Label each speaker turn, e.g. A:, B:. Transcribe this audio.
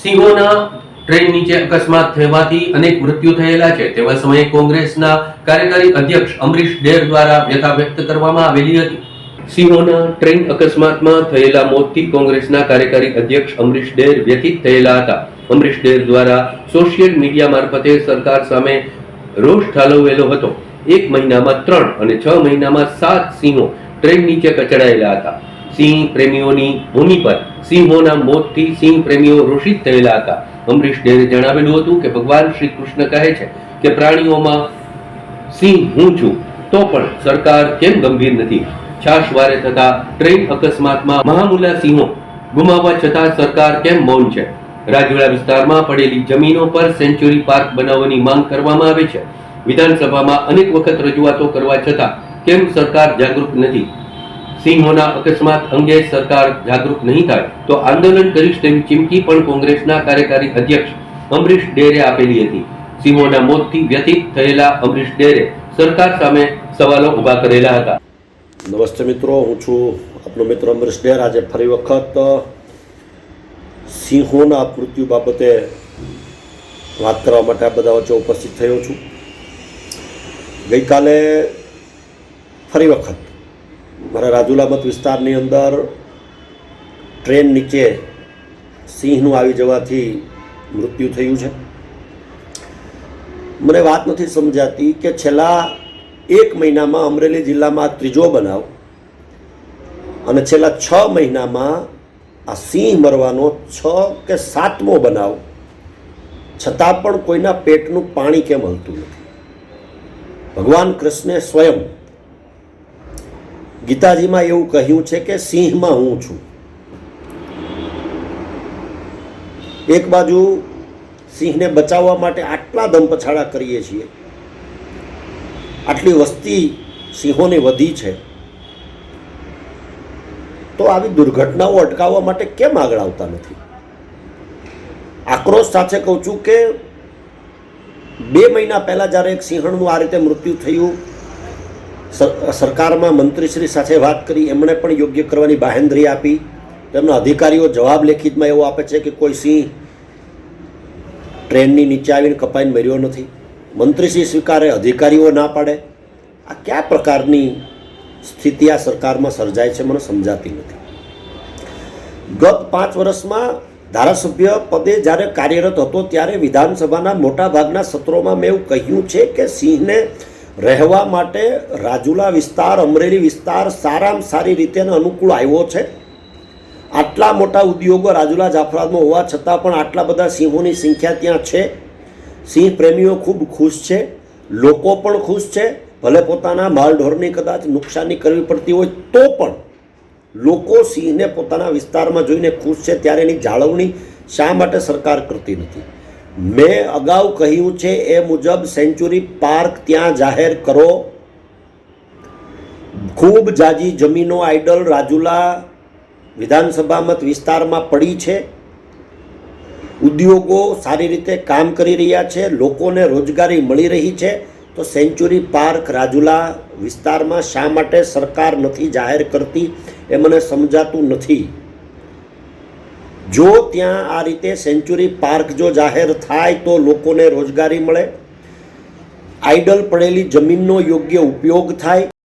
A: સિંહોના train નીચે અકસ્માત થવાથી અનેક મૃત્યુ થયેલા છે. તેવા સમયે કોંગ્રેસના કાર્યકારી અધ્યક્ષ અમરીશ ડેર દ્વારા વ્યથા વ્યક્ત કરવામાં આવેલી હતી. સિંહોના ટ્રેન અકસ્માતમાં થયેલા મોતથી કોંગ્રેસના કાર્યકારી અધ્યક્ષ અમરીશ ડેર વ્યથિત થયેલા હતા. અમરીશ ડેર દ્વારા સોશિયલ મીડિયા મારફતે સરકાર સામે રોષ ઠાલવેલો હતો. એક મહિનામાં ત્રણ અને છ મહિનામાં સાત સિંહો ટ્રેન નીચે કચડાયેલા હતા. સિંહ પ્રેમીઓની ભૂમિ પર. સિંહોના મોતથી સિંહ પ્રેમીઓ રોષિત થયેલા હતા. અમરીશ ડેરે જણાવેલું હતું કે ભગવાન શ્રી કૃષ્ણ કહે છે કે પ્રાણીઓમાં સિંહ હું છું, તો પણ સરકાર કેમ ગંભીર નથી? છાશવારે થતા ટ્રેન અકસ્માતમાં મહામુલા સિંહો ગુમાવવા છતાં સરકાર કેમ મૌન છે? રાજુલા વિસ્તારમાં પડેલી જમીનો પર સેન્ચુરી પાર્ક બનાવવાની માંગ કરવામાં આવે છે. વિધાનસભામાં અનેક વખત રજૂઆતો કરવા છતાં કેમ સરકાર જાગૃત નથી? સિંહોના અકસ્માત અંગે સરકાર જાગૃત નહીં થાય, તો આંદોલન કરીશ તેવી ચીમકી પણ કોંગ્રેસના કાર્યકારી અધ્યક્ષ અમરીશ ડેરે આપેલી હતી. સિંહોના મોતથી વ્યથિત થયેલા અમરીશ ડેરે સરકાર સામે સવાલો ઊભા કરેલા હતા.
B: નમસ્તે મિત્રો, હું છું આપનો મિત્ર અમરીશ ડેર. આજે ફરી વખત સિંહોના મૃત્યુ બાબતે વાત કરવા માટે આ બધા વચ્ચે ઉપસ્થિત થયો છું. ગઈકાલે ફરી વખત મારા રાજુલા મત વિસ્તારની અંદર ટ્રેન નીચે સિંહનું આવી જવાથી મૃત્યુ થયું છે. મને વાત નથી સમજાતી કે છેલ્લા એક મહિનામાં અમરેલી જિલ્લામાં ત્રીજો બનાવ અને છેલ્લા છ મહિનામાં આ સિંહ મરવાનો છ કે સાતમો બનાવ છતાં પણ કોઈના પેટનું પાણી કેમ હલતું નથી. ભગવાન કૃષ્ણે સ્વયં ગીતાજીમાં એવું કહ્યું છે કે સિંહમાં હું છું. એક બાજુ સિંહને બચાવવા માટે આટલા દંપછાડા કરીએ છીએ. આટલી વસ્તી સિંહોની વધી છે. તો આવી દુર્ઘટનાઓ અટકાવવા માટે કેમ આગળ આવતા નથી? આક્રોશ સાથે કહું છું કે બે મહિના પહેલાં જ્યારે એક સિંહણનું આ રીતે મૃત્યુ થયું સરકારમાં મંત્રીશ્રી સાથે વાત કરી, એમણે પણ યોગ્ય કરવાની બાહેંધરી આપી. તેમના અધિકારીઓ જવાબ લેખિતમાં એવો આપે છે કે કોઈ સિંહ ટ્રેનની નીચે આવીને કપાઈને મર્યો નથી. મંત્રીશ્રી સ્વીકારે, અધિકારીઓ ના પાડે. આ કયા પ્રકારની સ્થિતિ આ સરકારમાં સર્જાય છે મને સમજાતી નથી. ગત પાંચ વર્ષમાં ધારાસભ્ય પદે જ્યારે કાર્યરત હતો ત્યારે વિધાનસભાના મોટાભાગના સત્રોમાં મેં એવું કહ્યું છે કે સિંહને રહેવા માટે રાજુલા વિસ્તાર, અમરેલી વિસ્તાર સારામાં સારી રીતેને અનુકૂળ આવ્યો છે. આટલા મોટા ઉદ્યોગો રાજુલા જાફરાબાદમાં હોવા છતાં પણ આટલા બધા સિંહોની સંખ્યા ત્યાં છે. સિંહ પ્રેમીઓ ખૂબ ખુશ છે. લોકો પણ ખુશ છે. ભલે પોતાના માલઢોરની કદાચ નુકસાની કરવી પડતી હોય તો પણ લોકો સિંહને પોતાના વિસ્તારમાં જોઈને ખુશ છે. ત્યારે એની જાળવણી શા માટે સરકાર કરતી નથી? મેં અગાઉ કહ્યું છે એ મુજબ સેન્ચુરી પાર્ક ત્યાં જાહેર કરો. ખૂબ જાજી જમીનો આઇડલ રાજુલા વિધાનસભા મત વિસ્તારમાં પડી છે. ઉદ્યોગો સારી રીતે કામ કરી રહ્યા છે, લોકોને રોજગારી મળી રહી છે. તો સેન્ચુરી પાર્ક રાજુલા વિસ્તારમાં શા માટે સરકાર નથી જાહેર કરતી એ મને સમજાતું નથી. જો ત્યાં આ રીતે સેન્ચુરી પાર્ક જો જાહેર થાય તો લોકોને રોજગારી મળે. આઈડલ પડેલી જમીનનો યોગ્ય ઉપયોગ થાય.